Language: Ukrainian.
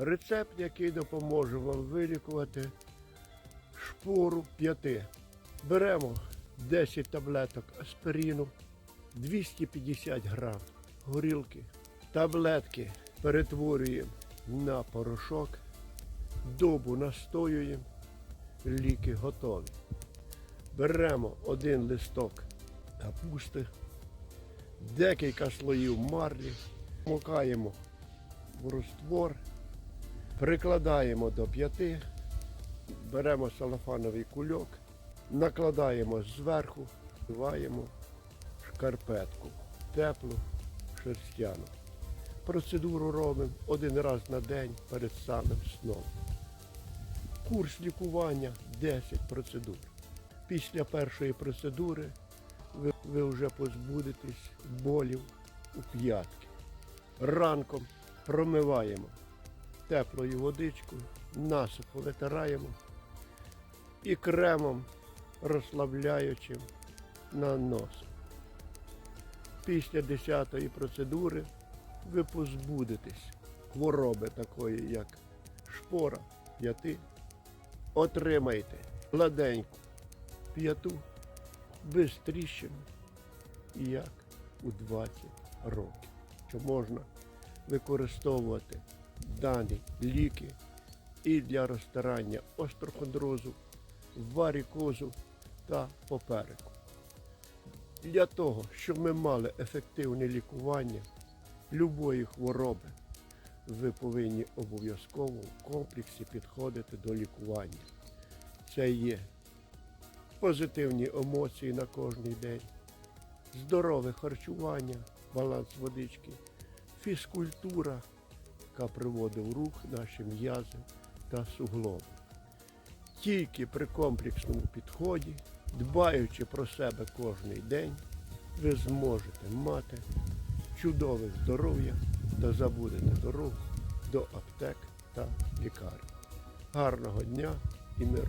Рецепт, який допоможе вам вилікувати шпору п'яти. Беремо 10 таблеток аспиріну, 250 грам горілки. Таблетки перетворюємо на порошок, добу настоюємо, ліки готові. Беремо один листок капусти, декілька слоїв марлі, мокаємо в розтвор, прикладаємо до п'яти, беремо салафановий кульок, накладаємо зверху, вдіваємо шкарпетку, теплу, шерстяну. Процедуру робимо один раз на день перед самим сном. Курс лікування 10 процедур. Після першої процедури ви, ви вже позбудетесь болів у п'ятки. Ранком промиваємо теплою водичкою, насухо витираємо і кремом розслабляючим наносимо. Після 10-ї процедури ви позбудетесь хвороби такої, як шпора, п'яти. Отримайте гладеньку п'яту без тріщин, як у 20 років. Що можна використовувати дані ліки і для розтирання острохондрозу, варікозу та попереку. Для того, щоб ми мали ефективне лікування любої хвороби, ви повинні обов'язково в комплексі підходити до лікування. Це є позитивні емоції на кожний день, здорове харчування, баланс водички, фізкультура, яка приводить в рух наші м'язи та суглоби. Тільки при комплексному підході, дбаючи про себе кожний день, ви зможете мати чудове здоров'я та забудете дорогу до аптек та лікарень. Гарного дня і миру!